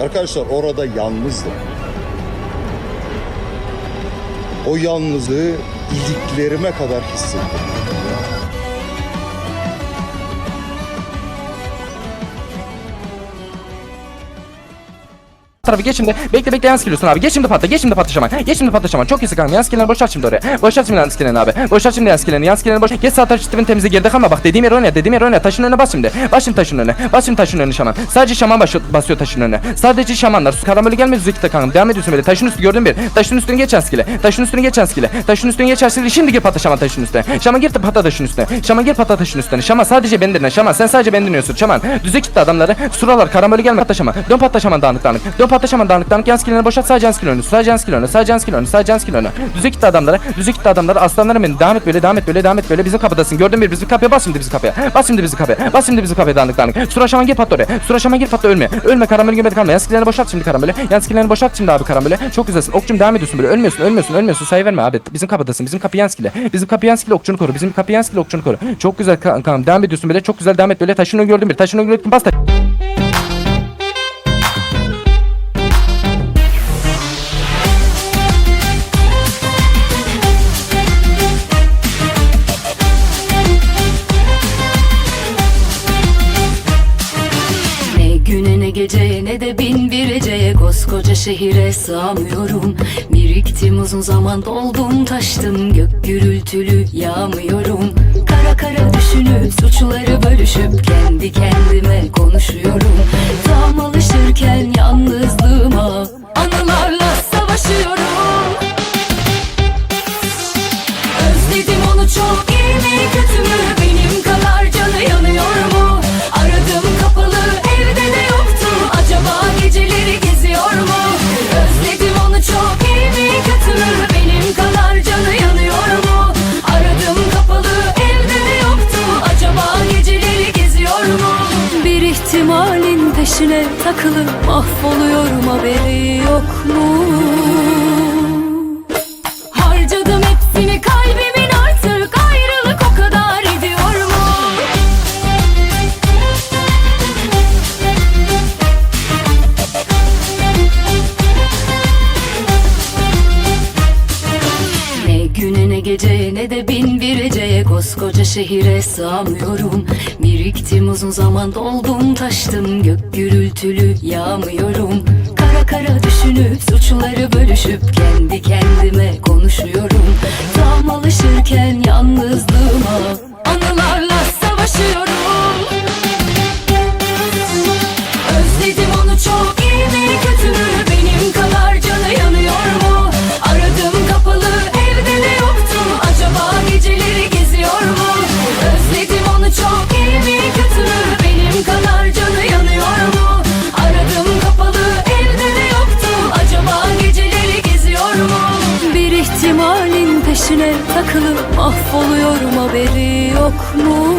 Arkadaşlar orada yalnızdım. O yalnızlığı iliklerime kadar hissettim. Tarafı geç şimdi. Bekle bekle yan skill'iyorsun abi. Geç şimdi patla. Geç şimdi patla şaman. Geç şimdi patla şaman. Çok iyisin kanka. Yan skill'lerini boşalt şimdi oraya. Boşalt şimdi yan skill'lerini abi. Boşalt şimdi yan skill'lerini. Yan skill'lerini boş. Geç sağ tarafı çiftinin temizi geride kalma. Bak dediğim yere oyna. Dediğim yere oyna. Taşın önüne bas şimdi. Bas şimdi taşın önüne. Bas şimdi taşın önüne şaman. Sadece şaman basıyor, basıyor taşın önüne. Sadece şamanlar. Karameli gelmedi Zeki kanka. Devam ediyorsun böyle. Taşın üstü gördün bir. Taşın üstünü geçen skill'e. Taşın üstünü geçen skill'e. Taşın üstünü geçen skill'e. Şimdi gir patla şaman taşın üstüne. Şaman gir patla taşın üstüne. Şaman gir patla taşın üstüne. Şaman sadece beni dinle. Şaman sen sadece beni dinliyorsun. Şaman düze kitle adamları. Suralar karameli gelme patla şaman. Dön patla şaman dağınık dağınık. Dön patla şaman dağınık dağınık. Yan skill'lerini boşalt. Sadece yan skill önü. Sadece yan skill önü. Sadece yan skill önü. Sadece yan skill önü. Düze kitle adamları. Düze kitle adamları. Aslanlarım benim. Devam et böyle. Devam et böyle. Devam et böyle. Bizim kapıdasın. Gördün bir. Bizim kapıya bas şimdi bizim kapıya. Bas şimdi bizim kapıya. Bas şimdi bizim kapıya dağınık dağınık. Sura şaman gir patla oraya. Sura şaman gir patla ölme. Ölme karameli girmedi kalma. Yan skill'lerini boşalt şimdi karameli. Yan skill'lerini boşalt şimdi abi karameli. Çok güzelsin. Okçum devam ediyorsun böyle. Ölmüyorsun. Ölmüyorsun. Ölmüyorsun. Sayı verme abi. Bizim kapıdasın. Bizim kapı yan skill'e. Bizim kapı yan skill'e okçunu koru. Bizim kapı yan skill'e okçunu koru. Çok güzel kankam. Devam ediyorsun böyle. Çok güzel devam et böyle. Taşını gördüm bir. Taşını gördüm. Bas taş. Koskoca şehire sığamıyorum. Biriktim uzun zaman doldum taştım. Gök gürültülü yağmıyorum peşine takılıp mahvoluyorum haberi yok mu güne ne geceye ne de bin bir eceye Koskoca şehire sığamıyorum. Biriktim uzun zaman doldum taştım Gök gürültülü yağmıyorum. Kara kara düşünüp suçları bölüşüp Kendi kendime konuşuyorum. Tam alışırken peşine takılıp mahvoluyorum haberi yok mu